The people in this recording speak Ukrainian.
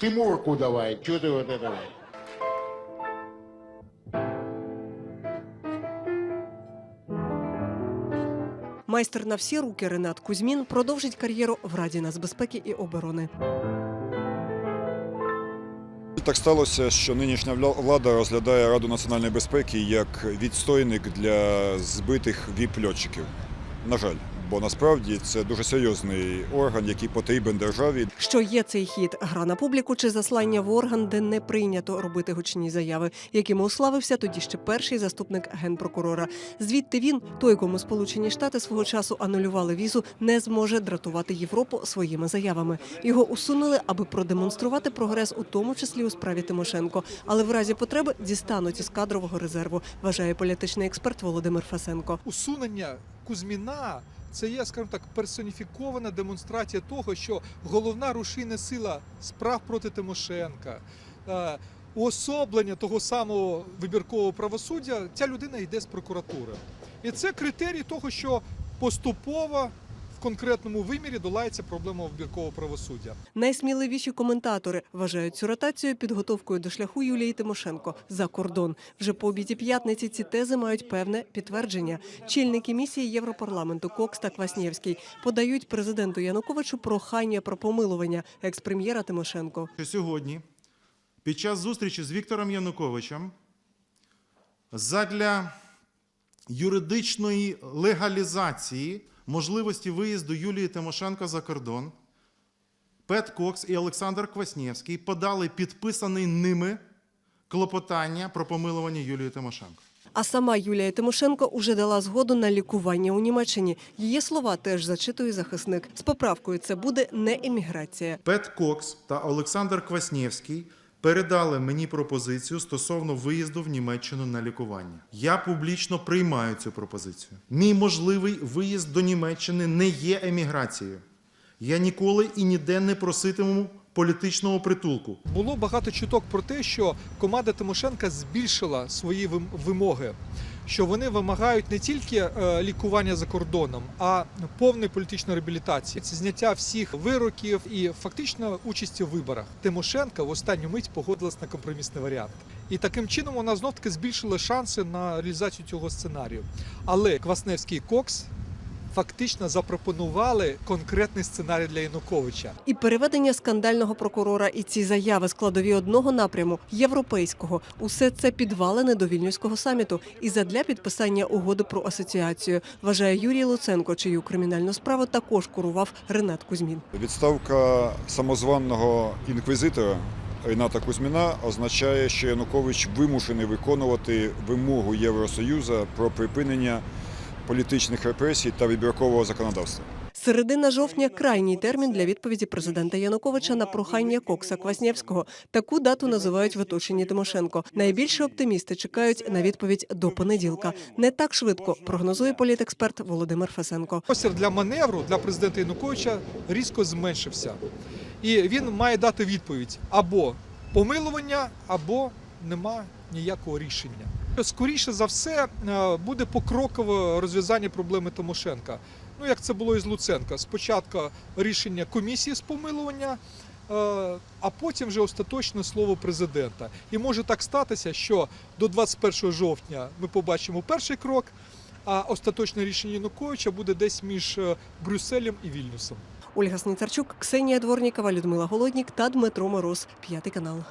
Ты морку давай, что ты вот это? Майстер на всі руки Ренат Кузьмін продовжить кар'єру в Раді нацбезпеки і оборони. Так сталося, що нинішня вла- влада розглядає Раду національної безпеки як відстойник для збитих віп-льотчиків. На жаль, бо насправді це дуже серйозний орган, який потрібен державі. Що є цей хід? Гра на публіку чи заслання в орган, де не прийнято робити гучні заяви, якими уславився тоді ще перший заступник генпрокурора. Звідти він, той, кому Сполучені Штати свого часу анулювали візу, не зможе дратувати Європу своїми заявами. Його усунули, аби продемонструвати прогрес, у тому числі у справі Тимошенко. Але в разі потреби дістануть із кадрового резерву, вважає політичний експерт Володимир Фасенко. усунення Кузьміна це є, скажімо так, персоніфікована демонстрація того, що головна рушійна сила справ проти Тимошенка, е, уособлення того самого вибіркового правосуддя, ця людина йде з прокуратури. І це критерій того, що поступово в конкретному вимірі долається проблема вибіркового правосуддя. Найсміливіші коментатори вважають цю ротацію підготовкою до шляху Юлії Тимошенко за кордон. Вже по обіді п'ятниці ці тези мають певне підтвердження. Чільники місії Європарламенту Кокс та Кваснєвський подають президенту Януковичу прохання про помилування екс-прем'єра Тимошенко. сьогодні, під час зустрічі з Віктором Януковичем, задля юридичної легалізації можливості виїзду Юлії Тимошенко за кордон, Пет Кокс і Олександр Кваснєвський подали підписаний ними клопотання про помилування Юлії Тимошенко. А сама Юлія Тимошенко уже дала згоду на лікування у Німеччині. Її слова теж зачитує захисник. З поправкою це буде не еміграція. Пет Кокс та Олександр Кваснєвський передали мені пропозицію стосовно виїзду в Німеччину на лікування. Я публічно приймаю цю пропозицію. Мій можливий виїзд до Німеччини не є еміграцією. Я ніколи і ніде не проситиму політичного притулку. Було багато чуток про те, що команда Тимошенка збільшила свої вимоги, що вони вимагають не тільки е, лікування за кордоном, а повної політичної реабілітації. Це зняття всіх вироків і фактично участі в виборах. Тимошенка в останню мить погодилась на компромісний варіант. І таким чином вона знов таки збільшила шанси на реалізацію цього сценарію. Але Квасневський Кокс фактично запропонували конкретний сценарій для Януковича. І переведення скандального прокурора, і ці заяви складові одного напряму європейського. Усе це підвалини до вільнюського саміту і задля підписання угоди про асоціацію. Вважає Юрій Луценко, чию кримінальну справу також курував Ренат Кузьмін. Відставка самозваного інквізитора Рената Кузьміна означає, що Янукович вимушений виконувати вимогу Євросоюзу про припинення політичних репресій та вибіркового законодавства. Середина жовтня крайній термін для відповіді президента Януковича на прохання Кокса Кваснєвського. Таку дату називають в оточенні Тимошенко. Найбільше оптимісти чекають на відповідь до понеділка. Не так швидко прогнозує політексперт Володимир Фасенко. Простір для маневру для президента Януковича різко зменшився. І він має дати відповідь або помилування, або нема ніякого рішення. Скоріше за все е, буде покрокове розв'язання проблеми Тимошенка. Ну як це було і з Луценка. Спочатку рішення комісії з помилування. е, А потім вже остаточне слово президента. І може так статися, що до 21 жовтня ми побачимо перший крок, а остаточне рішення Януковича буде десь між е, Брюсселем і Вільнюсом. Ольга Сніцарчук, Ксенія Дворнікова, Людмила Голоднік та Дмитро Мороз. П'ятий канал.